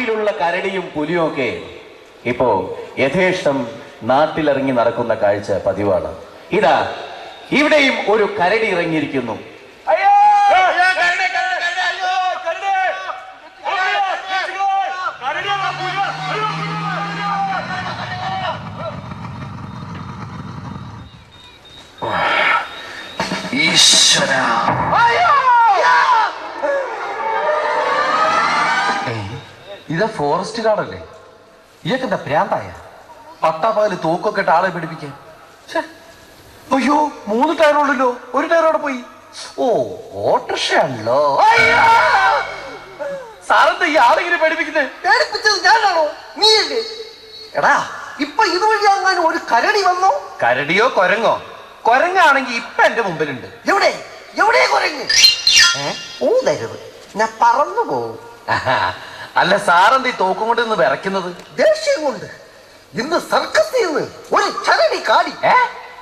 കാട്ടിലുള്ള കരടിയും പുലിയും ഒക്കെ ഇപ്പോ യഥേഷ്ടം നാട്ടിലിറങ്ങി നടക്കുന്ന കാഴ്ച പതിവാണ്. ഇതാ ഇവിടെയും ഒരു കരടി ഇറങ്ങിയിരിക്കുന്നു. ഇത് ഫോറസ്റ്റ് ഗാർഡല്ലേ ഇയൊക്കെ എന്താ പ്രാന്തായ? പട്ടാപ്പകൽ തൂക്കൊക്കെ ഇട്ട് ആളെ പിടിപ്പിക്കാൻ. അയ്യോ മൂന്ന് ടയറുള്ളല്ലോ ഒരു ടയർ അവിടെ പോയി. ഓ ഓട്ടർഷയാണല്ലോ സാറെന്താ ഈ ആളിങ്ങനെ പേടിപ്പിക്കുന്നത് പേടിപ്പിച്ചത് ഞാനാണോ? നീയല്ലേ? എടാ. ഇപ്പൊ ഇതുവഴി അങ്ങാനും ഒരു കരടി വന്നോ? കരടിയോ കൊരങ്ങോ? കൊരങ്ങാണെങ്കി ഇപ്പൊ എന്റെ മുമ്പിലുണ്ട്. എവിടെ? എവിടെ ഓ ഊതരുത്. ഞാൻ പറന്നു പോകും. അല്ല സാറെന്ത് ഈ തോക്കും കൊണ്ട് ഇന്ന് വിറയ്ക്കുന്നത്? ദേഷ്യം കൊണ്ട്. ഇന്ന് സർക്കസിൽ നിന്ന് ഒരു ചരടി കാടി. ഏ?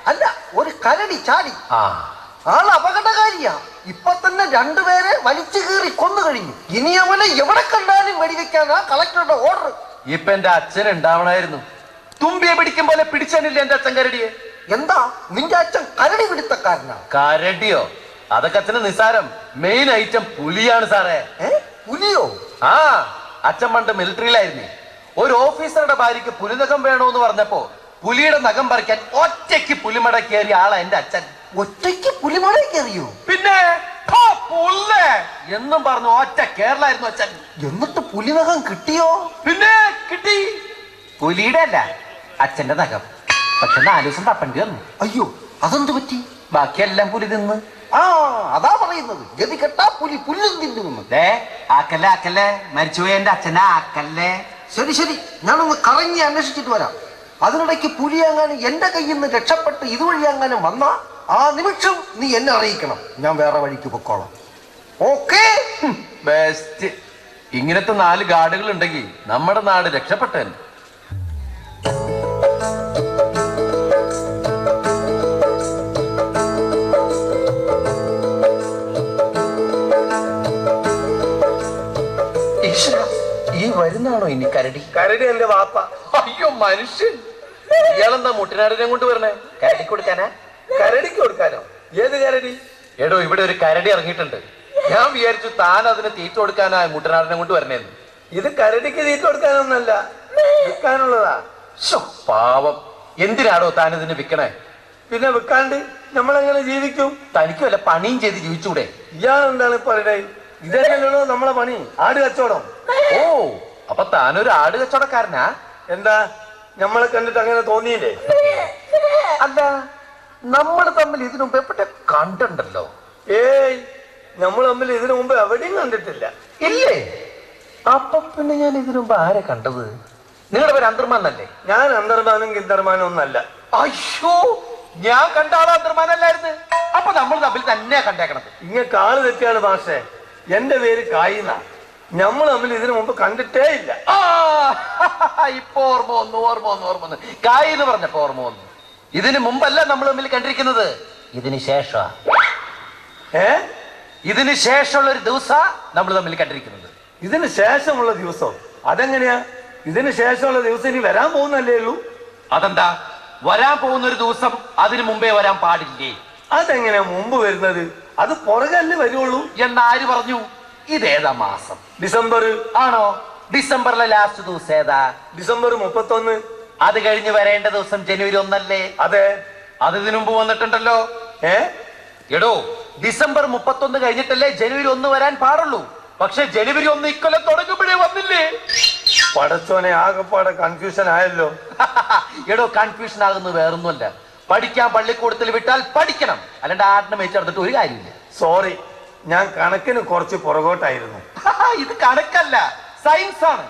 അല്ല ഒരു കരടി ചാടി. ആ. ആൾ അപകടകാരിയാ. ഇപ്പൊ തന്നെ രണ്ടുപേരെ വലിച്ചു കീറി കൊന്നു കഴിഞ്ഞു. ഇനി അവനെ എവിടെ കണ്ടാലും വെടിവെക്കാനാ കളക്ടറുടെ ഓർഡർ. ഇപ്പൊ എന്റെ അച്ഛൻ ഉണ്ടാവണായിരുന്നു. തുമ്പിയെ പിടിക്കും പോലെ പിടിച്ചനില്ല എന്റെ അച്ഛൻ കരടിയെ? എന്താ? നിന്റെ അച്ഛൻ കരടി പിടുത്തക്കാരനാ? കരടിയോ? അതൊക്കെ അച്ഛന് നിസാരം മെയിൻ ഐറ്റം പുലിയാണ് സാറേ. ഏ? പുലിയോ? ആ. അച്ഛൻ പണ്ട് മിലിറ്ററിയിലായിരുന്നു. ഒരു ഓഫീസറുടെ ഭാര്യയ്ക്ക് പുലിനകം വേണോന്ന് പറഞ്ഞപ്പോ പുലിയുടെ നഖം പറിക്കാൻ ഒറ്റയ്ക്ക് പുലിമട കയറിയ ആളാ എന്റെ അച്ഛൻ. ഒറ്റയ്ക്ക് പുലിമട കയറിയോ? പിന്നെ എന്നും പറഞ്ഞു ഒറ്റ കേരളായിരുന്നു അച്ഛൻ. എന്നിട്ട് പുലിനകം കിട്ടിയോ? പിന്നെ കിട്ടി. പുലിയുടെ അല്ല അച്ഛന്റെ നഖം. പക്ഷെ നാലു ദിവസം തപ്പണ്ടി വന്നു. അയ്യോ അതെന്ത് പറ്റി? ബാക്കിയെല്ലാം പുലി തിന്ന്. ആ അതാ പറയുന്നത്. ഗതി കെട്ടാ പുലി പുല്ലും തിന്നുമെന്ന് ദേ ആക്കല്ലേ ആക്കല്ലേ മരിച്ചുപോയ എന്റെ അച്ഛനെ ആക്കല്ലേ ശരി ശരി. ഞാനൊന്ന് കറങ്ങി അന്വേഷിച്ചിട്ട് വരാം. അതിനിടയ്ക്ക് പുലി അങ്ങാനും എന്റെ കയ്യിൽ നിന്ന് രക്ഷപ്പെട്ട് ഇതുവഴി വന്ന വന്നാ ആ നിമിഷം നീ എന്നെ അറിയിക്കണം. ഞാൻ വേറെ വഴിക്ക് പൊക്കോളാം. ഓക്കേ? ബെസ്റ്റ്. ഇങ്ങനത്തെ നാല് ഗാർഡുകൾ ഉണ്ടെങ്കിൽ നമ്മുടെ നാട് രക്ഷപ്പെട്ടെ ഈ വരുന്നാണോ ഇനി? കരടി. കരടി എന്റെ വാപ്പ. അയ്യോ മനുഷ്യൻ. ഇയാളെന്താ മുട്ടിനാടിനെ കൊണ്ട് വരണേ? കരടി കൊടുക്കാനാ? കരടിക്ക് കൊടുക്കാനോ? ഏത് കരടി? എടോ ഇവിടെ ഒരു കരടി ഇറങ്ങിയിട്ടുണ്ട്. ഞാൻ വിചാരിച്ചു താൻ അതിന് തീറ്റ കൊടുക്കാനാ മുട്ടനാടിനെ കൊണ്ട് വരണേന്ന്. ഇത് കരടിക്ക് തീറ്റ കൊടുക്കാനൊന്നല്ല വിൽക്കാനുള്ളതാ. പാവം. എന്തിനാടോ താൻ ഇതിന് വിൽക്കണേ? പിന്നെ വിൽക്കാണ്ട് നമ്മളെങ്ങനെ ജീവിക്കും? തനിക്ക് വല്ല പണിയും ചെയ്ത് ജീവിച്ചൂടെ? ഇയാൾ എന്താണ് പറയുന്നത്? ഇതന്നെയാണോ നമ്മളെ പണി. ആട് കച്ചവടം. ഓ. അപ്പൊ താനൊരു ആട് കച്ചവടക്കാരനാ? എന്താ? നമ്മളെ കണ്ടിട്ട് അങ്ങനെ തോന്നിയില്ലേ? അല്ല നമ്മൾ തമ്മിൽ ഇതിനു മുമ്പ് എവിടെ കണ്ടുണ്ടല്ലോ? ഏയ് നമ്മൾ തമ്മിൽ ഇതിനു മുമ്പ് എവിടെയും കണ്ടിട്ടില്ല. ഇല്ലേ? അപ്പൊ പിന്നെ ഞാൻ ഇതിനു മുമ്പ് ആരെ കണ്ടത്? നിങ്ങളുടെ പേര് അന്തർമാനല്ലേ ഞാൻ അന്തർമാനും കിന്തർമാനും ഒന്നല്ല. അയ്യോ ഞാൻ കണ്ട ആൾ അന്തർമാനല്ലായിരുന്നു അപ്പൊ നമ്മൾ തമ്മിൽ തന്നെ കണ്ടേക്കണത്. ഇങ്ങനെ കാൽ തെറ്റിയാണ് ഭാഷേ എന്റെ പേര് കായിന്ന. നമ്മൾ തമ്മിൽ ഇതിനു മുമ്പ് കണ്ടിട്ടേ ഇല്ല. ആ ഇപ്പൊ ഓർമ്മ വന്നു ഓർമ്മ വന്നു ഓർമ്മ വന്നു. കായ് എന്ന് പറഞ്ഞപ്പോ ഓർമ്മ വന്നു. ഇതിനു മുമ്പല്ല നമ്മൾ തമ്മിൽ കണ്ടിരിക്കുന്നത്? ഇതിനു ശേഷ ഏ? ഇതിനു ശേഷമുള്ള ഒരു ദിവസ നമ്മൾ തമ്മിൽ കണ്ടിരിക്കുന്നത്. ഇതിനു ശേഷമുള്ള ദിവസം? അതെങ്ങനെയാ? ഇതിനു ശേഷമുള്ള ദിവസം ഇനി വരാൻ പോകുന്നല്ലേ ഉള്ളൂ? അതെന്താ? വരാൻ പോകുന്ന ഒരു ദിവസം അതിനു മുമ്പേ വരാൻ പാടില്ലേ? അതെങ്ങനെയാ മുമ്പ് വരുന്നത്? അത് പുറകല്ലേ വരുള്ളൂ എന്ന് ആര് പറഞ്ഞു? ഇതേതാ മാസം? ഡിസംബർ? ആണോ? ഡിസംബറിലെ ലാസ്റ്റ് ദിവസം ഏതാ? ഡിസംബർ മുപ്പത്തൊന്ന്. അത് കഴിഞ്ഞ് വരേണ്ട ദിവസം ജനുവരി ഒന്നല്ലേ? അതെ. അത് ഇതിനു മുമ്പ് വന്നിട്ടുണ്ടല്ലോ. ഏ? എടോ ഡിസംബർ മുപ്പത്തൊന്ന് കഴിഞ്ഞിട്ടല്ലേ ജനുവരി ഒന്ന് വരാൻ പാടുള്ളൂ. പക്ഷെ ജനുവരി ഒന്ന് ഇക്കൊല്ലം തുടങ്ങുമ്പോഴേ വന്നില്ലേ? പടച്ചോനെ ആകെപ്പാടെ കൺഫ്യൂഷൻ ആയല്ലോ. എടോ കൺഫ്യൂഷൻ ആകുന്നത് വേറൊന്നുമല്ല. പഠിക്കാൻ പള്ളിക്കൂടത്തിൽ വിട്ടാൽ പഠിക്കണം. അല്ലാണ്ട് ആടിനെ മേച്ചെടുത്തിട്ട് ഒരു കാര്യമില്ല സോറി ഞാൻ കണക്കിന് കുറച്ച് പുറകോട്ടായിരുന്നു. ഇത് കണക്കല്ല സയൻസ് ആണ്.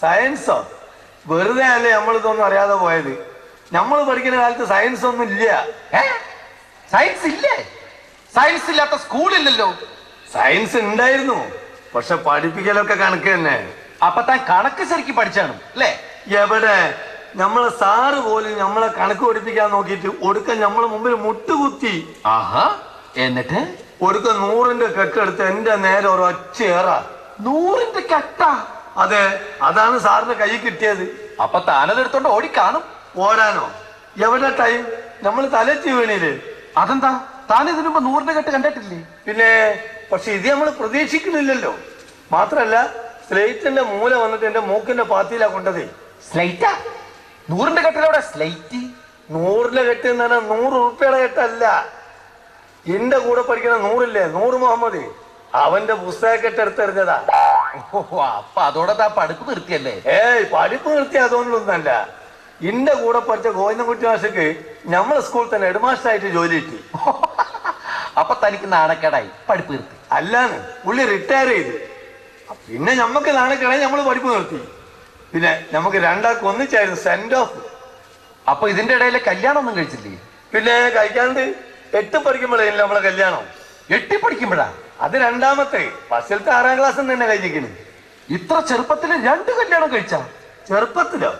സയൻസോ വെറുതെ അല്ലേ നമ്മൾ നമ്മളിതൊന്നും അറിയാതെ പോയത്? നമ്മൾ പഠിക്കുന്ന കാലത്ത് സയൻസ് ഒന്നും ഇല്ല. സയൻസ് ഇല്ലേ? സയൻസ് ഇല്ലാത്ത സ്കൂളില്ലല്ലോ സയൻസ് ഉണ്ടായിരുന്നു. പക്ഷെ പഠിപ്പിക്കലൊക്കെ കണക്ക് തന്നെ. അപ്പൊ താൻ കണക്ക് ശരിക്കും പഠിച്ചാണ് അല്ലേ? എവിടെ? നമ്മളെ സാറ് പോലും നമ്മളെ കണക്ക് പഠിപ്പിക്കാൻ നോക്കിയിട്ട് ഒടുക്കൽ നമ്മളെ മുമ്പിൽ മുട്ടുകുത്തി. ആഹാ എന്നിട്ട്? ഒടുക്ക നൂറിന്റെ കെട്ടെടുത്ത് എന്റെ നേരെ ഒരു ഒച്ചയേറ നൂറിന്റെ കെട്ടാ? അതെ അതാണ് സാറിന് കൈ കിട്ടിയത്. അപ്പൊ താനതെടുത്തോണ്ട് കാണും. ഓടാനോ? എവിടെ ടൈം? നമ്മൾ തലച്ച് വീണില്ലേ അതെന്താ? താൻ ഇതിനുമ്പോ നൂറിന്റെ കെട്ട് കണ്ടിട്ടില്ലേ? പിന്നെ പക്ഷെ ഇത് നമ്മൾ പ്രതീക്ഷിക്കുന്നില്ലല്ലോ. മാത്രല്ല സ്ലൈറ്റിന്റെ മൂല വന്നിട്ട് എന്റെ മൂക്കിന്റെ പാത്തിയിലാ കൊണ്ടതേ. സ്ലൈറ്റാ? നൂറിന്റെ കെട്ടിലവിടെ സ്ലൈറ്റ്? നൂറിന്റെ കെട്ട് എന്ന് പറഞ്ഞാൽ നൂറ് ഉറുപ്പിയുടെ കെട്ടല്ല. എന്റെ കൂടെ പഠിക്കുന്ന നൂറില്ലേ? നൂറ് മുഹമ്മദ്. അവന്റെ പുസ്തക എടുത്തെറിഞ്ഞതാ അപ്പൊ അതോടെ താ പഠിപ്പ് നിർത്തിയല്ലേ? ഏയ് പഠിപ്പ് നിർത്തി അതുകൊണ്ടൊന്നല്ല എന്റെ കൂടെ പഠിച്ച ഗോവിന്ദൻകുട്ടി മാഷക്ക് നമ്മളെ സ്കൂളിൽ തന്നെ ഹെഡ്മാസ്റ്ററായിട്ട് ജോലി കിട്ടി. അപ്പൊ തനിക്ക് നാണക്കേടായി. പഠിപ്പ് നിർത്തി. അല്ലാന്ന്. പുള്ളി റിട്ടയർ ചെയ്ത്. പിന്നെ നമുക്ക് നാണക്കേടായി നമ്മൾ പഠിപ്പ് നിർത്തി. പിന്നെ നമുക്ക് രണ്ടാൾക്ക് ഒന്നിച്ചായിരുന്നു സെൻഡ് ഓഫ് അപ്പൊ ഇതിന്റെ ഇടയിലെ കല്യാണം ഒന്നും കഴിച്ചില്ലേ? പിന്നെ കഴിക്കാണ്ട് എട്ട് പഠിക്കുമ്പോഴേ നമ്മളെ കല്യാണം. എട്ടി പഠിക്കുമ്പോഴാ? അത് രണ്ടാമത്തെ. ഫസ്റ്റിലത്തെ ആറാം ക്ലാസ് തന്നെ കഴിഞ്ഞിരിക്കുന്നു. ഇത്ര ചെറുപ്പത്തിൽ രണ്ട് കല്യാണം കഴിച്ച? ചെറുപ്പത്തിലോ?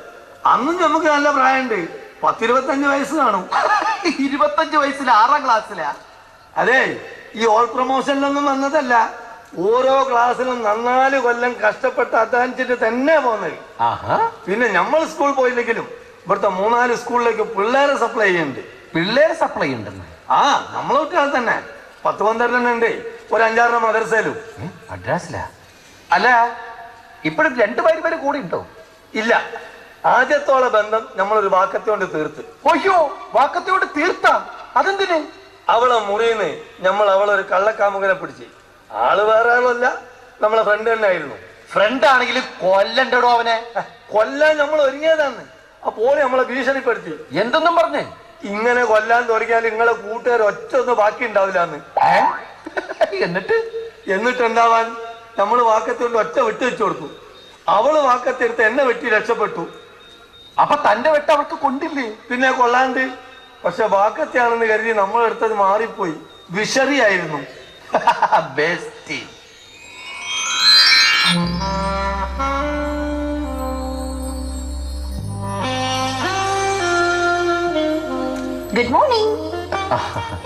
അന്നും നമുക്ക് നല്ല പ്രായമുണ്ട്. പത്തിരുപത്തഞ്ച് വയസ്സ് കാണും. ഇരുപത്തഞ്ച് വയസ്സിൽ ആറാം ക്ലാസ്സിലാ? അതെ ഈ ഓൾ പ്രൊമോഷനിലൊന്നും വന്നതല്ല. ഓരോ ക്ലാസ്സിലും നന്നാൽ കൊല്ലം കഷ്ടപ്പെട്ട് അധ്വാനിച്ചിട്ട് തന്നെ പോന്നത്. പിന്നെ നമ്മൾ സ്കൂൾ പോയില്ലെങ്കിലും ഇവിടുത്തെ മൂന്നാൽ സ്കൂളിലേക്ക് പിള്ളേരെ സപ്ലൈ ചെയ്യുന്നുണ്ട്. പിള്ളേരെ സപ്ലൈ ഉണ്ടെന്ന്. ആ നമ്മളെ കുട്ടികൾ തന്നെ. പത്ത് പന്ത്രണ്ടെണ്ണം ഉണ്ട്. ഒരു അഞ്ചാറെണ്ണം മദ്രസയിലും. മദ്രാസിലാ? അല്ല ഇപ്പോഴും രണ്ടു പേര് പേര് കൂടി ഉണ്ടോ? ഇല്ല. ആദ്യത്തോളെ ബന്ധം നമ്മളൊരു ഒരു വാക്കത്തോണ്ട് തീർത്ത്. ഒയ്യോ വാക്കത്തോണ്ട് തീർത്താ? അതെന്തിന്? അവളെ മുറിയുന്ന് നമ്മൾ അവളൊരു കള്ളക്കാമുകനെ പിടിച്ച്. ആൾ വേറെ ആളല്ല നമ്മളെ ഫ്രണ്ട് തന്നെ ആയിരുന്നു. ഫ്രണ്ട് ആണെങ്കിൽ കൊല്ലണ്ടടോ അവനെ? കൊല്ലാൻ നമ്മൾ ഒരുങ്ങിയതാണ്. അപ്പോൾ നമ്മളെ ഭീഷണിപ്പെടുത്തി. എന്തെന്നും പറഞ്ഞേ? ഇങ്ങനെ കൊല്ലാൻ തുടങ്ങിയാൽ നിങ്ങളെ കൂട്ടുകാർ ഒറ്റ ഒന്ന് ബാക്കി ഉണ്ടാവില്ലാന്ന് എന്നിട്ട്? എന്നിട്ട് എന്നിട്ടുണ്ടാവാൻ നമ്മൾ വാക്കത്തുകൊണ്ട് ഒറ്റ വിട്ടു വെച്ചു കൊടുത്തു. അവൾ വാക്കത്തെടുത്ത് എന്നെ വെട്ടി രക്ഷപ്പെട്ടു. അപ്പൊ തന്റെ വെട്ട് അവൾക്ക് കൊണ്ടില്ലേ? പിന്നെ കൊള്ളാണ്ട്. പക്ഷെ വാക്കത്തെയാണെന്ന് കരുതി നമ്മൾ എടുത്തത് മാറിപ്പോയി. വിഷറിയായിരുന്നു. Best Good morning.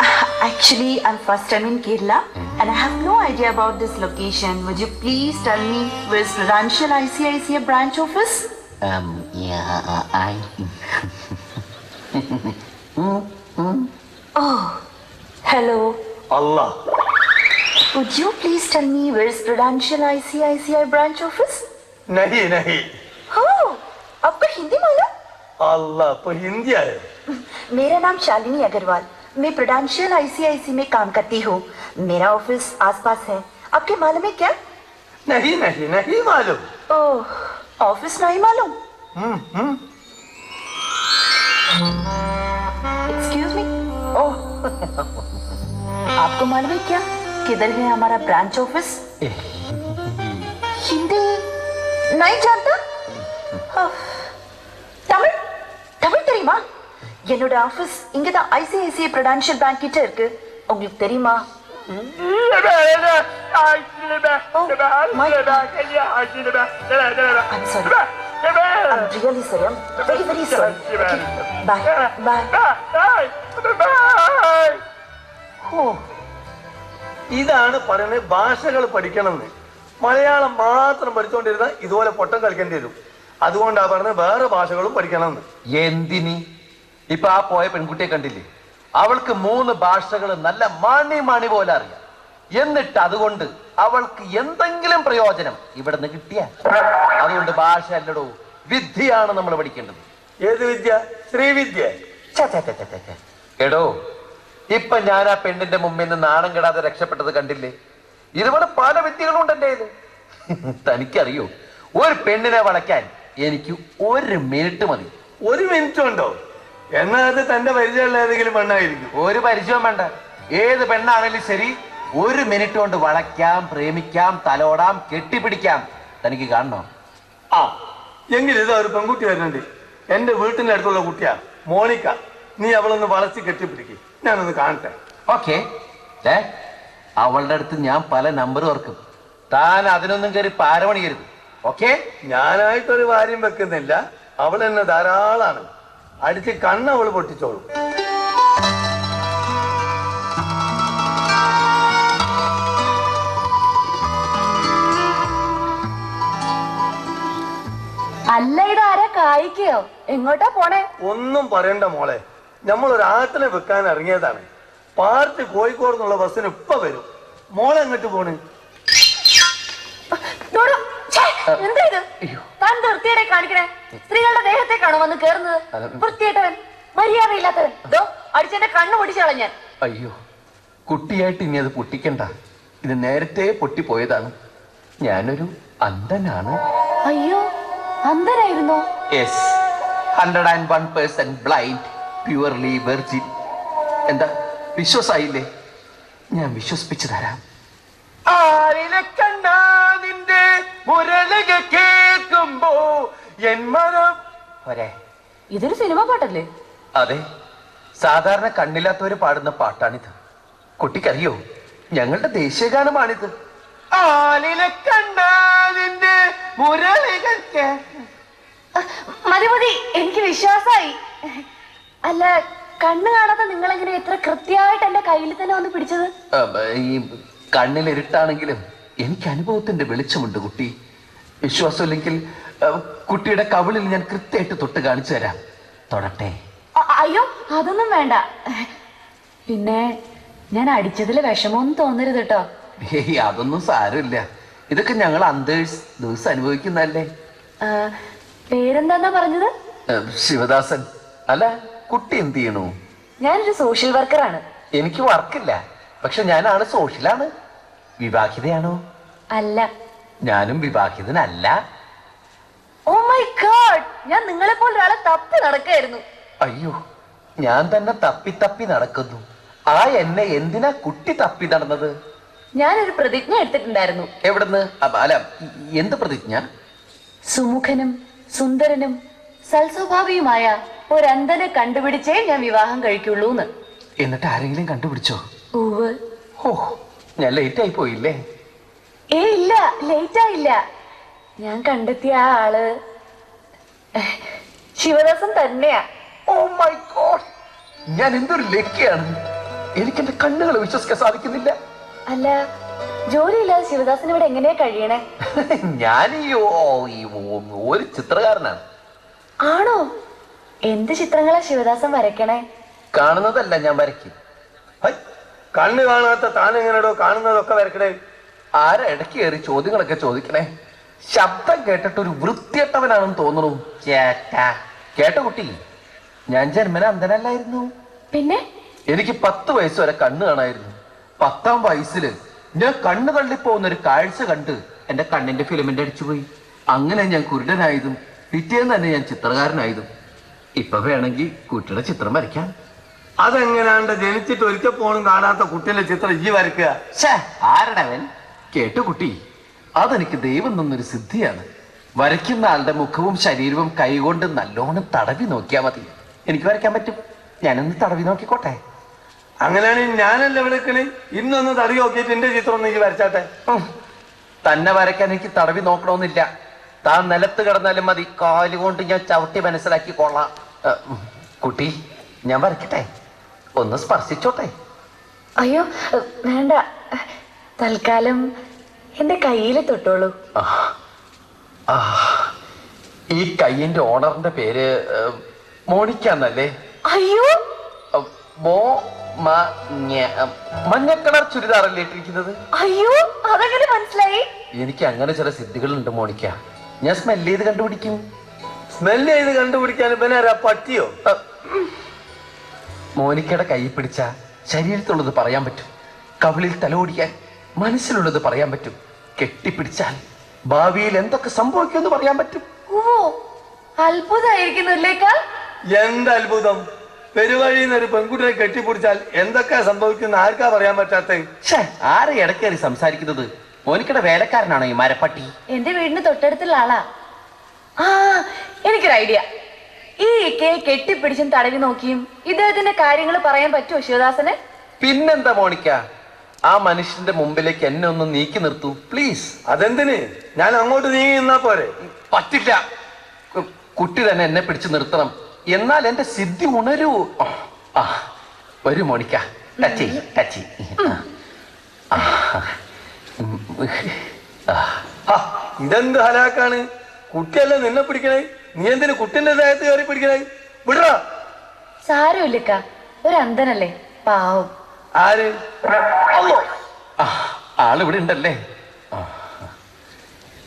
Uh, actually, I'm first time in Kerala mm-hmm. and I have no idea about this location. Would you please tell me where's Prudential ICICI branch office? Um, yeah, uh, I... Hmm, hmm. Oh, hello. Allah. Would you please tell me where's Prudential ICICI branch office? नहीं नहीं. Oh, आपको हिंदी मालूम? अल्लाह तो हिंदी आए मेरा नाम शालिनी अग्रवाल। मैं Prudential ICIC में काम करती हूँ। मेरा ऑफ़िस आसपास है। आपके मालूम है क्या? नहीं नहीं नहीं मालूम। ऑफ़िस नहीं मालूम। हम्म, हम्म। एक्सक्यूज मी ओह। आपको मालूम है क्या? किधर है हमारा ब्रांच ऑफ़िस हिंदी नहीं जानता? தமிழ் தெரியுமா என்னோட ஆபீஸ் இங்க தான் ஐசிஐசிஐ ப்ரொடான்ஷியல் பேங்க் கிட்ட இருக்கு உங்களுக்கு தெரியுமா I'm sorry. I'm really sorry. I'm very, very sorry. Okay. Bye. Bye. ഓ ഇതാണ് പറയുന്നത് ഭാഷകൾ പഠിക്കണമെന്ന് മലയാളം മാത്രം പഠിച്ചുകൊണ്ടിരുന്നാൽ ഇതുപോലെ പൊട്ടം കളിക്കേണ്ടി വരും അതുകൊണ്ടാ പറഞ്ഞ വേറെ ഭാഷകളും പഠിക്കണമെന്ന്. എന്തിനി? ഇപ്പൊ ആ പോയ പെൺകുട്ടിയെ കണ്ടില്ലേ? അവൾക്ക് മൂന്ന് ഭാഷകൾ നല്ല മണി മണി പോലെ അറിയാം. എന്നിട്ട് അതുകൊണ്ട് അവൾക്ക് എന്തെങ്കിലും പ്രയോജനം ഇവിടെ നിന്ന് കിട്ടിയ. അതുകൊണ്ട് ഭാഷ അല്ലടോ വിദ്യയാണ് നമ്മൾ പഠിക്കേണ്ടത്. ഏത് വിദ്യ? ശ്രീവിദ്യ. എടോ ഇപ്പൊ ഞാൻ ആ പെണ്ണിന്റെ മുമ്പിൽ നിന്ന് നാണം കെടാതെ രക്ഷപ്പെട്ടത് കണ്ടില്ലേ? ഇതുപോലെ പല വിദ്യകളും ഉണ്ട് എന്റെ തനിക്കറിയോ ഒരു പെണ്ണിനെ വളയ്ക്കാൻ എനിക്ക് ഒരു മിനിറ്റ് മതി. ഒരു മിനിറ്റ് ഉണ്ടോ? എന്നാൽ അത് തന്റെ പരിചയമുള്ള ഏതെങ്കിലും പെണ്ണായിരിക്കും. ഒരു പരിചയം വേണ്ട. ഏത് പെണ്ണാണെങ്കിലും ശരി ഒരു മിനിറ്റ് കൊണ്ട് വളയ്ക്കാം പ്രേമിക്കാം തലോടാം കെട്ടിപ്പിടിക്കാം. തനിക്ക് കാണണോ? ആ എങ്കിൽ ഇതാ ഒരു പെൺകുട്ടി വരുന്നുണ്ട്. എന്റെ വീട്ടിന്റെ അടുത്തുള്ള കുട്ടിയാ മോണിക്ക. നീ അവളൊന്ന് വളച്ച് കെട്ടിപ്പിടിക്കും. ഞാനൊന്ന് കാണട്ടെ. ഓക്കെ. അവളുടെ അടുത്ത് ഞാൻ പല നമ്പർ ഓർക്കും താൻ അതിനൊന്നും കയറി പാരമണിയരുത് ഓക്കെ? ഞാനായിട്ടൊരു കാര്യം വെക്കുന്നില്ല. അവൾ എന്നെ ധാരാളാണ്. അടിച്ച് കണ്ണ് അവൾ പൊട്ടിച്ചോളും. അല്ല ഇതാരാ കായിക്കയോ? എങ്ങോട്ടാ പോണേ? ഒന്നും പറയണ്ട മോളെ. നമ്മൾ ഒരു ആട്ടിനെ വെക്കാൻ ഇറങ്ങിയതാണ്. പാർട്ടി കോഴിക്കോട് നിന്നുള്ള ബസ്സിന് ഇപ്പൊ വരും. മോളെ എങ്ങോട്ട് പോണ്? എന്താ ഇത് താൻ വൃത്തിയുടെ കാണിക്കണേ. സ്ത്രീകളുടെ ദേഹത്തേക്കാണോ വന്ന് കേറുന്നത്? വൃത്തിയായിട്ടവൻ മര്യാദയില്ലാത്തവൻ. ഇതോ അടിച്ചെന്റെ കണ്ണ് പൊടിച്ചു കളഞ്ഞാൻ അയ്യോ കുട്ടിയായിട്ട് ഇനി അത് പൊട്ടിക്കണ്ട. ഇത് നേരത്തെ പൊട്ടിപ്പോയതാണ്. ഞാനൊരു അന്ധനാണ്. അയ്യോ അന്തരായിരുന്നോ yes hundred and one percent blind purely virgin എന്താ വിശ്വസായില്ലേ? ഞാൻ വിശ്വസിപ്പിച്ചു തരാം. പോരെ. ഇതൊരു സിനിമ പാട്ടല്ലേ? അതെ. സാധാരണ കണ്ണില്ലാത്തവര് പാടുന്ന പാട്ടാണിത്. കുട്ടിക്കറിയോ? ഞങ്ങളുടെ ദേശീയഗാനമാണിത്. ആലിലെ കണ്ടാ നിന്റെ മുരളിക കേ- മതി മതി. എനിക്ക് വിശ്വാസമായി. അല്ല കണ്ണു കാണാതെ നിങ്ങൾ എങ്ങനെ ഇത്ര കൃത്യമായിട്ട് എന്റെ കയ്യിൽ തന്നെ വന്ന് പിടിച്ചത്? ഈ കണ്ണിൽ ഇരുട്ടാണെങ്കിലും എനിക്ക് അനുഭവത്തിന്റെ വെളിച്ചമുണ്ട് കുട്ടി. വിശ്വാസമില്ലെങ്കിൽ കുട്ടിയുടെ കവിളിൽ ഞാൻ കൃത്യമായിട്ട് തൊട്ട് കാണിച്ചു തരാം. തൊടട്ടെ. അയ്യോ അതൊന്നും വേണ്ട. പിന്നെ ഞാൻ അടിച്ചതിൽ വിഷമമൊന്നും തോന്നരുത് കേട്ടോ ഏയ് അതൊന്നും സാരമില്ല. ഇതൊക്കെ ഞങ്ങൾ അന്തേഴ്സ് ദിവസം അനുഭവിക്കുന്നതല്ലേ? ആ, പേരെന്താന്നാ പറഞ്ഞത്? ശിവദാസൻ. അല്ല കുട്ടി എന്ത് ചെയ്യണു? ഞാനൊരു സോഷ്യൽ വർക്കറാണ്. എനിക്ക് വർക്കില്ല. പക്ഷെ ഞാനാണ് സോഷ്യലാണ്. വിവാഹിതയാണോ? അല്ല. ഞാനും വിവാഹിതനല്ല. ഓ മൈ ഗോഡ് ഞാൻ നിങ്ങളെ പോലെ ഒരാളെ തപ്പി നടക്കായിരുന്നു അയ്യോ ഞാൻ തന്നെ തപ്പി തപ്പി നടക്കുന്നു. ആ എന്നെ എന്തിനാ കുട്ടി തപ്പി നടന്നത്? ഞാനൊരു പ്രതിജ്ഞ എടുത്തിട്ടുണ്ടായിരുന്നു. എവിടുന്ന്? അ- അല്ല എന്ത് പ്രതിജ്ഞ? സുമുഖനും സുന്ദരനും സൽസ്വഭാവിയുമായ ഒരന്തനെ കണ്ടുപിടിച്ചേ ഞാൻ വിവാഹം കഴിക്കുള്ളൂന്ന്. എന്നിട്ട് ആരെങ്കിലും കണ്ടുപിടിച്ചോ? ഓ ഞാൻ ലേറ്റ് ആയി പോയില്ലേ? ഏ ഇല്ല ലേറ്റ് ആയില്ല. ഞാൻ കണ്ടെത്തിയ ആ ആൾ ശിവദാസൻ തന്നെയാ. Oh my god. ഞാൻ എന്തൊരു ലക്കിയാണ്. എനിക്ക് എന്റെ കണ്ണുകൾ വിശ്വസിക്കാൻ സാധിക്കുന്നില്ല. അല്ല ജോലിയില്ലാതെ ശിവദാസൻ ഇവിടെ എങ്ങനെയാ കഴിയണേ? ഞാൻ ഈ ഓ- ഈ ഓ- ഒരു ചിത്രകാരനാണ്. ആണോ? എന്ത് ചിത്രങ്ങളാ ശിവദാസൻ വരയ്ക്കണേ? കാണുന്നതല്ല ഞാൻ വരയ്ക്കും. ഹൈ, കണ്ണ് കാണാത്ത താനെങ്ങനെടോ കാണുന്നതൊക്കെ വരക്കണേ ആരാ ഇടയ്ക്ക് കയറി ചോദ്യങ്ങളൊക്കെ ചോദിക്കണേ? ശബ്ദം കേട്ടിട്ട് ഒരു വൃത്തിയട്ടവനാണെന്ന് തോന്നുന്നു. ചേട്ടാ കേട്ട കുട്ടി. ഞാൻ ജന്മന അന്ധനല്ലായിരുന്നു. പിന്നെ? എനിക്ക് പത്ത് വയസ്സ് വരെ കണ്ണ് കാണായിരുന്നു. പത്താം വയസ്സിൽ ഞാൻ കണ്ണ് തള്ളിപ്പോകുന്ന ഒരു കാഴ്ച കണ്ട് എന്റെ കണ്ണിന്റെ ഫിലിമിന്റെ അടിച്ചുപോയി അങ്ങനെ ഞാൻ കുരുടനായതും പിറ്റേന്ന് തന്നെ ഞാൻ ചിത്രകാരനായതും. ഇപ്പൊ വേണമെങ്കിൽ കുട്ടിയുടെ ചിത്രം വരയ്ക്കാം. അതെങ്ങനെയാണ്ട് ജനിച്ചിട്ട് ഒരിക്കൽ പോലും കാണാത്ത കുട്ടിയുടെ ചിത്രം ഈ വരക്കുക ഛേ, ആരടവൻ? കേട്ടു കുട്ടി. അതെനിക്ക് ദൈവം തന്നൊരു സിദ്ധിയാണ്. വരയ്ക്കുന്ന ആളുടെ മുഖവും ശരീരവും കൈകൊണ്ട് നല്ലോണം തടവി നോക്കിയാൽ മതി. എനിക്ക് വരയ്ക്കാൻ പറ്റും. ഞാനൊന്ന് തടവി നോക്കിക്കോട്ടെ. അങ്ങനെയാണെങ്കിൽ ഞാനല്ല വിളിക്കണേ? ഇന്നൊന്ന് തടവി നോക്കിയിട്ട് എന്റെ ചിത്രം ഒന്ന് എനിക്ക് വരച്ചാട്ടെ. തന്നെ വരയ്ക്കാൻ എനിക്ക് തടവി നോക്കണമെന്നില്ല. താൻ നിലത്ത് കിടന്നാലും മതി. കാലുകൊണ്ട് ഞാൻ ചവിട്ടി മനസ്സിലാക്കി കൊള്ളാം. കുട്ടി ഞാൻ വരയ്ക്കട്ടെ. ഒന്ന് സ്പർശിച്ചോട്ടെ. അയ്യോ വേണ്ട. തൽക്കാലം എന്റെ കയ്യിൽ തൊട്ടോളൂ. ഈ കയ്യിന്റെ ഓണറിന്റെ പേര് മോണിക്കാന്നല്ലേ? അയ്യോ! മോ മഞ്ഞക്കണർ ചുരിദാറല്ലേ ഇട്ടിരിക്കുന്നത്? അയ്യോ അതങ്ങനെ മനസ്സിലായി. എനിക്ക് അങ്ങനെ ചില സിദ്ധികളുണ്ട് മോണിക്ക. ഞാൻ സ്മെൽ ചെയ്ത് കണ്ടുപിടിക്കും. സ്മെൽ ചെയ്ത് കണ്ടുപിടിക്കാൻ പിന്നെ പറ്റിയോ? മോനിക്കയുടെ കൈ പിടിച്ച ശരീരത്തുള്ളത് പറയാൻ പറ്റും. കവിളിൽ തലോടിക്കാൻ മനസ്സിലുള്ളത് പറയാൻ പറ്റും. കെട്ടിപ്പിടിച്ചാൽ ഭാവിയിൽ എന്തൊക്കെ സംഭവിക്കുമെന്ന് പറയാൻ പറ്റും? ഓ അത്ഭുതമായിരിക്കുന്നില്ലേക്കാൾ എന്ത് അത്ഭുതം? പെരുവഴിയിൽ നിന്ന് ഒരു പെൺകുട്ടിയെ കെട്ടിപ്പിടിച്ചാൽ എന്തൊക്കെ സംഭവിക്കുന്ന ആർക്കാ പറയാൻ പറ്റാത്ത? ആരെ ഇടക്കേറി സംസാരിക്കുന്നത്? മോനിക്കയുടെ വേലക്കാരനാണോ ഈ മരപ്പട്ടി? എന്റെ വീടിന് തൊട്ടടുത്തുള്ള ആളാ. ആ എനിക്കൊരു ഐഡിയ. ഈ ഇക്കയെ കെട്ടിപ്പിടിച്ചും തടവി നോക്കിയും ഇദ്ദേഹത്തിന്റെ കാര്യങ്ങൾ പറയാൻ പറ്റുമോ ശിവദാസന്? പിന്നെന്താ മോണിക്ക? ആ മനുഷ്യന്റെ മുമ്പിലേക്ക് എന്നെ ഒന്ന് നീക്കി നിർത്തൂ പ്ലീസ് അതെന്തിന്? ഞാൻ അങ്ങോട്ട് നീങ്ങി നിന്നാ പോരെ? പറ്റില്ല. കു- കുട്ടി തന്നെ എന്നെ പിടിച്ചു നിർത്തണം. എന്നാൽ എന്റെ സിദ്ധി ഉണരൂ. ആ വരൂ മോണിക്ക. ടച്ചി ടച്ചി. ആ. ഇതെന്ത് ഹലാക്കാണ്? കുട്ടിയല്ലേ നിന്നെ പിടിക്കണേ? നീ എന്തിനു കുട്ടിന്റെ ദേഹത്ത് കയറി പിടിക്കണേ? വിടറാ. സാരമില്ലക്ക. ഒരു അന്ധനല്ലേ പാവം. ആര്? ആ, ആളിവിടെ ഉണ്ടല്ലേ.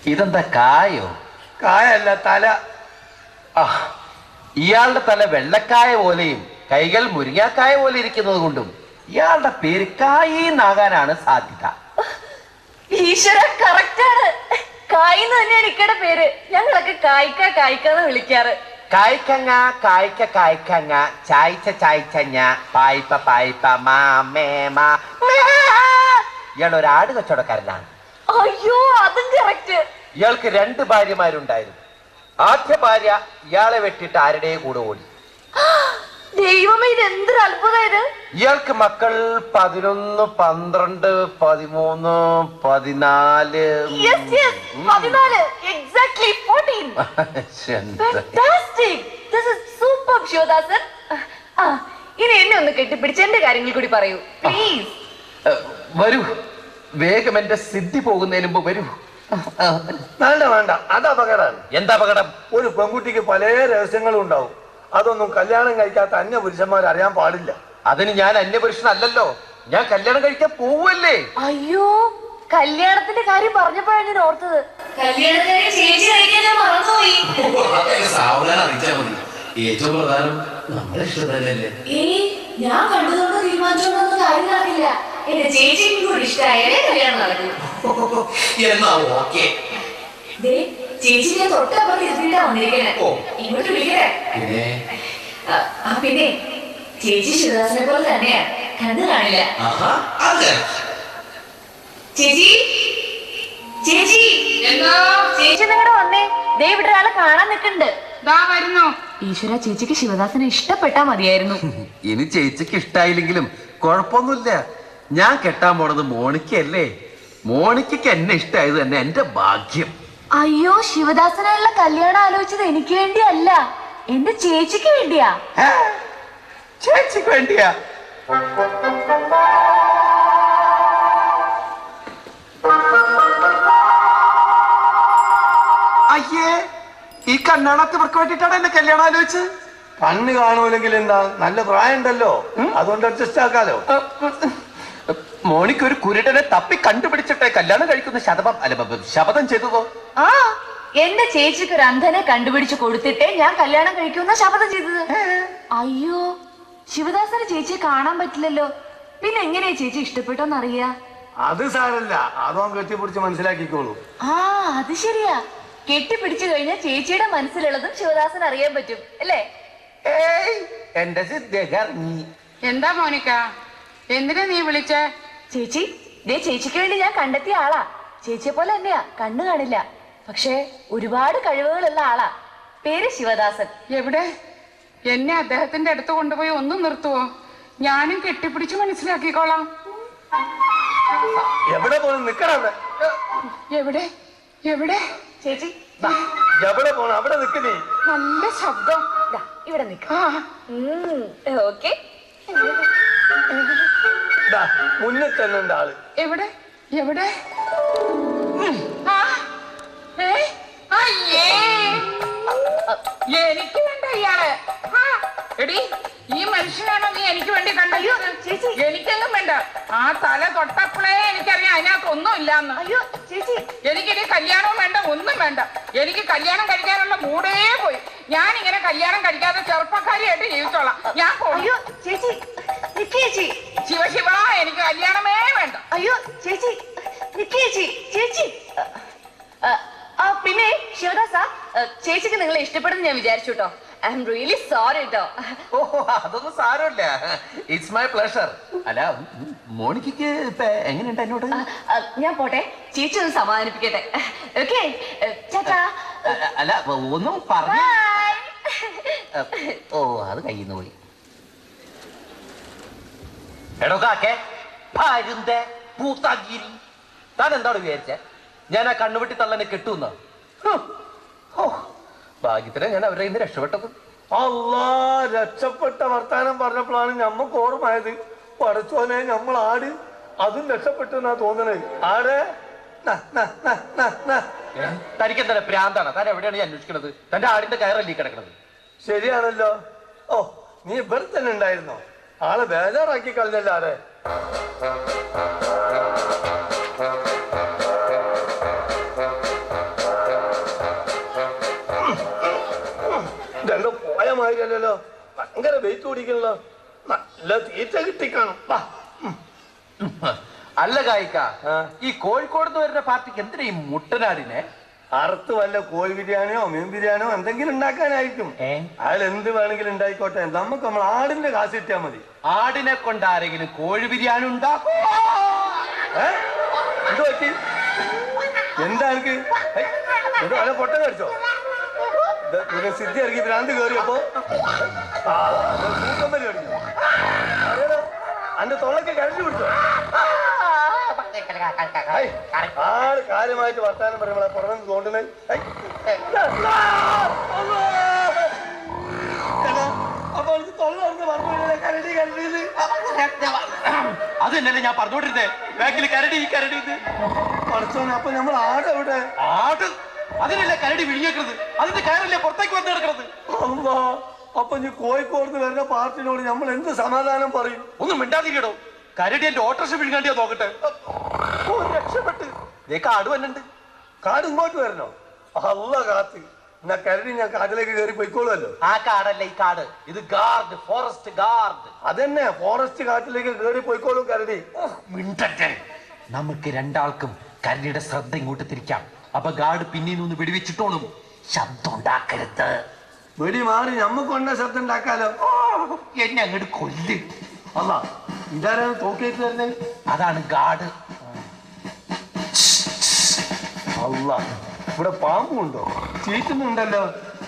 ഇതെന്താ കായോ? കായല്ല തല. ആ ഇയാളുടെ തല വെള്ളക്കായ പോലെയും കൈകൾ മുരിങ്ങാക്കായ പോലെ ഇരിക്കുന്നത് കൊണ്ടും ഇയാളുടെ പേര് കായിന്നാകാനാണ് സാധ്യത. ഈശ്വര ആണ്. കായിന്ന് തന്നെയാണ് ഇക്കയുടെ പേര്. ഞങ്ങളൊക്കെ കായ്ക്ക കായ്ക്കാന്ന് വിളിക്കാറ്. കായ്ക്കങ്ങ കായ്ക്ക കായ്ക്കങ്ങ ചായ്ച്ച ചായ്ച്ചഞ്ഞ പായ്പ പായ്പ മാമേ മാ ഇയാൾ ഒരു ആട് കച്ചവടക്കാരനാണ്. അയ്യോ അതും കറക്റ്റ് ഇയാൾക്ക് രണ്ട് ഭാര്യമാരുണ്ടായിരുന്നു. ആദ്യ ഭാര്യ ഇയാളെ വെട്ടിട്ട് ആരുടെ കൂടെ ഓടി. ദൈവമേ ഇത് എന്തൊരു അത്ഭുതം ഇത് ഇയാൾക്ക് മക്കൾ പതിനൊന്ന് പന്ത്രണ്ട് പതിമൂന്ന് പതിനാല്. യെസ് യെസ് പതിനാല്. എക്സാക്ട്ലി ഫോർട്ടീൻ എന്താ? Fantastic this is super Sivadasan ആ ഇനി എന്നെ ഒന്ന് കെട്ടിപ്പിടിച്ച് എന്റെ കാര്യങ്ങൾ കൂടി പറയൂ. പ്ലീസ് ഏ, വരൂ. വേഗം എന്റെ സിദ്ധി പോകുന്നതിന് മുമ്പ് വരൂ. വേണ്ട വേണ്ട. അത് അപകടമാണ് എന്താ അപകടം? ഒരു പെൺകുട്ടിക്ക് പല രഹസ്യങ്ങളും ഉണ്ടാവും. അതൊന്നും കല്യാണം കഴിക്കാത്ത അന്യ പുരുഷന്മാർ അറിയാൻ പാടില്ല. അതിന് ഞാൻ അന്യപുരുഷനല്ലല്ലോ ഞാൻ കല്യാണം കഴിക്കാൻ പോവല്ലേ? അയ്യോ കല്യാണത്തിന്റെ കാര്യം പറഞ്ഞപ്പോഴാണ് ഞാൻ ഓർത്തത്. കല്യാണത്തിന് ചേച്ചി കഴിക്കാൻ ഞാൻ മറന്നുപോയി. ഏറ്റവും പ്രധാനം നമ്മുടെ ഇഷ്ടം തന്നെയല്ലേ ഏയ് ഞാൻ കണ്ടതുകൊണ്ട് തീരുമാനിച്ചോണ്ടൊന്നും കാര്യം നടക്കില്ല എന്റെ ചേച്ചിക്കും കൂടി ഇഷ്ടമായാലേ കല്യാണം നടക്കൂ എന്നാ ഓക്കെ. ദേ ചേച്ചി ഞാൻ തൊട്ടപ്പുറത്ത് ഇരുത്തിട്ടാ വന്നിരിക്കണേ. ഇങ്ങോട്ട് വിളിക്കണേ പിന്നെ? ആ, പിന്നെ ചേച്ചി ശിവദാസിനെ പോലെ തന്നെയാ. കണ്ടു കാണില്ല. ആഹാ അതെ. ചേച്ചി? ചേച്ചി? എന്താ? ചേച്ചി നിങ്ങളുടെ വന്നേ. ദേ ഇവിടെ ഒരാളെ കാണാൻ നിൽക്കുന്നുണ്ട്. ഈശ്വര ചേച്ചിക്ക് ശിവദാസനെ ഇഷ്ടപ്പെട്ടാ മതിയായിരുന്നു. ഇനി ചേച്ചിക്ക് ഇഷ്ടായില്ലെങ്കിലും കുഴപ്പമൊന്നുമില്ല. ഞാൻ കെട്ടാൻ പോണത് മോണിക്കല്ലേ മോണിക്കയ്ക്ക് എന്നെ ഇഷ്ടമായത് തന്നെ എന്റെ ഭാഗ്യം. അയ്യോ ശിവദാസനായുള്ള കല്യാണം ആലോചിച്ചത് എനിക്ക് വേണ്ടിയല്ല. എന്റെ ചേച്ചിക്ക് വേണ്ടിയാ. ചേച്ചിക്ക് വേണ്ടിയാ? അയ്യേ ഈ കണ്ണാണത്ത് ഇവർക്ക് വേണ്ടിട്ടാണ് എന്റെ കല്യാണം ആലോചിച്ച് കണ്ണ് കാണൂലെങ്കിൽ എന്താ നല്ല പ്രായം ഉണ്ടല്ലോ അതുകൊണ്ട് അഡ്ജസ്റ്റ് ആക്കാലോ. മോണിക്ക് ഒരു കുരുടനെ തപ്പി കണ്ടുപിടിച്ചിട്ടേ കല്യാണം കഴിക്കുന്ന ശതപം അല്ല ശപഥം ചെയ്തതോ? ആ എന്റെ ചേച്ചിക്ക് ഒരു അന്ധനെ കണ്ടുപിടിച്ച് കൊടുത്തിട്ടേ ഞാൻ കല്യാണം കഴിക്കുന്ന ശപഥം ചെയ്തത്. അയ്യോ ശിവദാസന് ചേച്ചിയെ കാണാൻ പറ്റില്ലല്ലോ. പിന്നെ എങ്ങനെയാ ചേച്ചി ഇഷ്ടപ്പെട്ടോന്നറിയാ? അത് സാരല്ല അതോ കെട്ടിപ്പിടിച്ച് മനസ്സിലാക്കിക്കോളൂ. ആ അത് ശരിയാ. കെട്ടിപ്പിടിച്ചു കഴിഞ്ഞാൽ ചേച്ചിയുടെ മനസ്സിലുള്ളതും ശിവദാസൻ അറിയാൻ പറ്റും അല്ലേ? ഏയ് എന്റെ എന്താ മോനിക്ക? എന്തിനാ നീ വിളിച്ചേ? ചേച്ചി ദേ ചേച്ചിക്ക് വേണ്ടി ഞാൻ കണ്ടെത്തിയ ആളാ. ചേച്ചിയെ പോലെ തന്നെയാ കണ്ണു കാണില്ല. പക്ഷേ ഒരുപാട് കഴിവുകളുള്ള ആളാ. പേര് ശിവദാസൻ. എവിടെ? എന്നെ അദ്ദേഹത്തിന്റെ അടുത്ത് കൊണ്ടുപോയി ഒന്നും നിർത്തുവോ? ഞാനും കെട്ടിപ്പിടിച്ച് മനസ്സിലാക്കിക്കോളാം. എവിടെ പോണം? നിക്കണം എവിടെ? എവിടെ? ചേച്ചി വാ, എവിടെ പോണം? അവിടെ നിക്കുന്നേ നല്ല ശബ്ദം. ഇവിടെ നിക്കാം. ആ. ഓക്കെ. മുന്നിൽ തന്നെ ഉണ്ട് ആൾ. എവിടെ? എവിടെ? ആ, ഏ? അയ്യേ. എനിക്ക് വേണ്ട ഇയാൾ. ആ, എടി ഈ മനുഷ്യനാണോ നീ എനിക്ക് വേണ്ടി കണ്ടത്? ചേച്ചി. എനിക്കൊന്നും വേണ്ട. ആ തല തൊട്ടപ്പോഴേ എനിക്കറിയാം അതിനകത്ത് ഒന്നും ഇല്ലാന്ന് അയ്യോ ചേച്ചി. എനിക്കിനി കല്യാണവും വേണ്ട ഒന്നും വേണ്ട. എനിക്ക് കല്യാണം കഴിക്കാനുള്ള മൂടേ പോയി. ഞാൻ ഇങ്ങനെ കല്യാണം കഴിക്കാതെ ചെറുപ്പക്കാരിയായിട്ട് ജീവിച്ചോളാം. ഞാൻ പോയി. അയ്യോ ചേച്ചി. ചേച്ചി. ശിവ ശിവ എനിക്ക് കല്യാണമേ വേണ്ട. അയ്യോ ചേച്ചി. നിക്ക് ചേച്ചി ചേച്ചി. ആ പിന്നെ ശിവദാസ ചേച്ചിക്ക് നിങ്ങളെ ഇഷ്ടപ്പെടുന്നു ഞാൻ വിചാരിച്ചു കേട്ടോ ഐ എം റിയലി സോറി കേട്ടോ ഓ അതൊന്നും സാരമില്ല. ഇറ്റ്സ് മൈ പ്ലഷർ അല്ല മോണിക്ക് ഇപ്പൊ എങ്ങനെയുണ്ട് എന്നോട് ഞാൻ പോട്ടെ. ചേച്ചി ഒന്ന് സമാധാനിപ്പിക്കട്ടെ. ഓക്കെ? അല്ല ഒന്നും പറഞ്ഞു ഓ അത് കയ്യിൽ നിന്ന് പോയി. എടോ കാക്കേ പരുന്തേ പൂത്താഗിരി. താൻ എന്താണ് വിചാരിച്ചേ? ഞാൻ ആ കണ്ണുവെട്ടി തള്ളനെ കെട്ടുന്ന ഭാഗ്യത്തിന് ഞാൻ അവരെ ഇന്ന് രക്ഷപ്പെട്ടത്. അല്ലാ രക്ഷപ്പെട്ട വർത്താനം പറഞ്ഞപ്പോഴാണ് ഞമ്മക്ക് ഓർമ്മയത്. പടച്ചോനെ നമ്മൾ ആട്? അതും രക്ഷപ്പെട്ടു എന്നാ തോന്നണേ ആടെ. തനിക്ക് എന്താ പ്രാന്താണ്. താൻ എവിടെയാണ് ഈ അന്വേഷിക്കുന്നത് തന്റെ ആടിന്റെ കയറല്ലേ കിടക്കണത്? കിടക്കുന്നത് ശരിയാണല്ലോ. ഓ നീ ഇവിടെ തന്നെ ഉണ്ടായിരുന്നോ? ആളെ ബേജാറാക്കി കളഞ്ഞല്ലോ ആരെ? രണ്ടു പോയ മാതിരിയല്ലല്ലോ ഭയങ്കര വെയിറ്റ് ഓടിക്കണല്ലോ നല്ല തീറ്റ കിട്ടിക്കാണും. അല്ല കായിക്ക ഈ കോഴിക്കോട് നിന്ന് വരുന്ന പാർട്ടിക്ക് എന്തിനാ ഈ മുട്ടനാടിനെ അറുത്ത് വല്ല കോഴി ബിരിയാണിയോ മീൻ ബിരിയാണിയോ എന്തെങ്കിലും ഉണ്ടാക്കാനായിരിക്കും. അതിലെന്ത് അയാൾ എന്ത് വേണമെങ്കിലും ഉണ്ടായിക്കോട്ടെ. നമുക്ക് നമ്മൾ ആടിന്റെ കാശ് കിട്ടിയാൽ മതി. ആടിനെ കൊണ്ട് ആരെങ്കിലും കോഴി ബിരിയാണി ഉണ്ടാക്കോ? എന്ത് പറ്റി? എന്താ എനിക്ക് വല്ല പൊട്ട കടിച്ചോ? സിദ്ധി ഇറങ്ങി ഭ്രാന്ത് കയറിയപ്പോ കടിഞ്ഞു. അന്റെ തൊള്ളക്ക് കരഞ്ഞു പിടിച്ചോ. ആൾ കാര്യമായിട്ട് വർത്താനം പറയുമ്പോൾ പുറമെ തോണ്ടുന്നത് അപ്പൊ പറഞ്ഞു കരടി കരടി ഞാൻ പറഞ്ഞോണ്ടിരുന്നേ ബാക്കിൽ കരടി കരടി അപ്പൊ നമ്മൾ ആടെവിടെ ആട്? അതിനല്ലേ കരടി വിഴിഞ്ഞേക്കുന്നത് അതിന്റെ കയറല്ലേ പുറത്തേക്ക് വന്ന് കിടക്കുന്നത് അമ്മാ അപ്പൊ നീ കോഴിക്കോട് വരുന്ന പാർട്ടിനോട് നമ്മൾ എന്ത് സമാധാനം പറയും? ഒന്നും മിണ്ടാതിരിക്കടോ. കരടി എന്റെ ഓട്ടോറിക്ഷ വിഴുങ്ങാണ്ടിയാ നോക്കട്ടെ. രക്ഷപ്പെട്ട്. ദേ കാട് വന്നുണ്ട് കാട് ഇങ്ങോട്ട് വരണോ? അല്ല കാത്ത്. എന്നാ കരടി ഞാൻ കാട്ടിലേക്ക് കയറി പോയിക്കോളുമല്ലോ. ആ കാടല്ല ഈ കാട്? ഇത് ഗാർഡ് ഫോറസ്റ്റ് ഗാർഡ്. അതന്നെ ഫോറസ്റ്റ് കാട്ടിലേക്ക് കയറി പോയിക്കോളും കരടി. മിണ്ടട്ടെ നമുക്ക് രണ്ടാൾക്കും കരടിയുടെ ശ്രദ്ധ ഇങ്ങോട്ട് തിരിക്കാം. അപ്പൊ ഗാർഡ് പിന്നെ നിന്ന് വെടിവെച്ചിട്ടോളും. ശബ്ദം ഉണ്ടാക്കരുത് വെടി മാറി നമുക്ക് കൊണ്ട ശബ്ദം ഉണ്ടാക്കാലോ എന്നെ അങ്ങോട്ട് കൊല്ല്. അല്ല ഇതാരാണ് തോക്കേറ്റ് തന്നെ അതാണ് ഗാർഡ്. അല്ല ഇവിടെ പാമ്പുണ്ടോ ചീറ്റുന്നുണ്ടല്ലോ.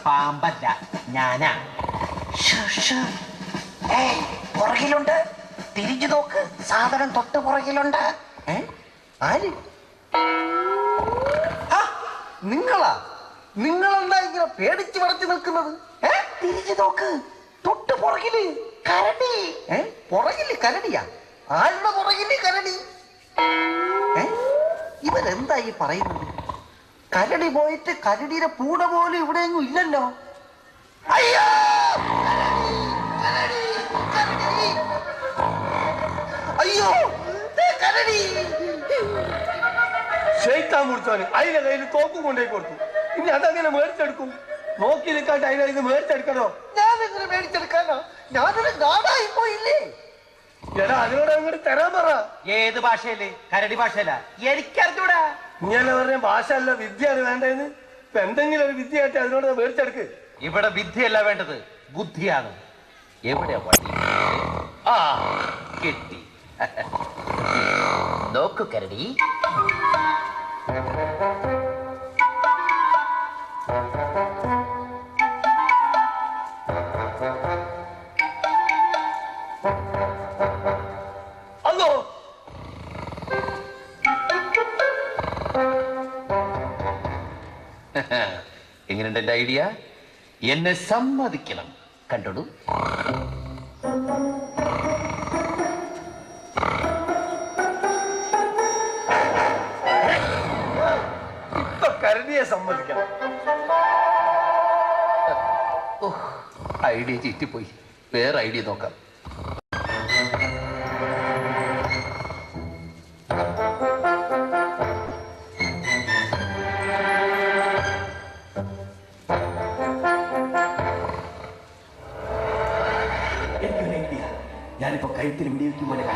പാമ്പല്ല ഞാനാ. പുറകിലുണ്ട്. തിരിഞ്ഞു നോക്ക്. സാധനം തൊട്ട് പുറകിലുണ്ട്. ആര്? നിങ്ങളാ? നിങ്ങളെന്താ ഇങ്ങനെ പേടിച്ച് പടച്ചു നിൽക്കുന്നത്? ഏ? തിരിഞ്ഞു നോക്ക്. തൊട്ട് പുറകിൽ കരടി. ഏ? പുറകിൽ കരടിയാ? ആരുടെ പുറകിൽ കരടി? ഏ? ഇവരെന്താ ഈ പറയുന്നത്? കരടി പോയിട്ട് കരടിയുടെ പൂട പോലും ഇവിടെയൊന്നും ഇല്ലല്ലോ. അയ്യോ! കരടി, കരടി, കരടി. അയ്യോ! ദേ കരടി. ഷെയ്ത്താൻ മുടിച്ചോന് അതിന്റെ കയ്യിൽ തോക്കും കൊണ്ടേ കൊടുത്തു. ഇനി അതങ്ങനെ മേടിച്ചെടുക്കും? നോക്കി നിൽക്കാണ്ട് അതിനെ ഇത് മേടിച്ചെടുക്കണോ? ഞാനെങ്ങനെ മേടിച്ചെടുക്കാനോ? ഞാനൊരു ഗാഡായി പോയില്ലേ? എടാ അതിനോട് അങ്ങോട്ട് തരാൻ പറ. ഏത് ഭാഷയല്ലേ കരടി ഭാഷയല്ല എനിക്കറിഞ്ഞൂടാ. ഞാൻ പറഞ്ഞ ഭാഷ അല്ല വിദ്യയാണ് വേണ്ടതെന്ന് ഇപ്പൊ എന്തെങ്കിലും ഒരു വിദ്യ ആയിട്ട് അതിനോട് മേടിച്ചെടുക്ക് ഇവിടെ വിദ്യയല്ല വേണ്ടത് ബുദ്ധിയാണ്. എവിടെയാ വഴി ആ കിട്ടി. നോക്കു കരടി. എങ്ങനെയുണ്ട് എന്റെ ഐഡിയ എന്നെ സമ്മതിക്കണം. സമ്മതിക്കണം. ഐഡിയ ചീറ്റിപ്പോയി. വേറെ ഐഡിയ നോക്കാം. എനിക്കൊരു ഐഡിയ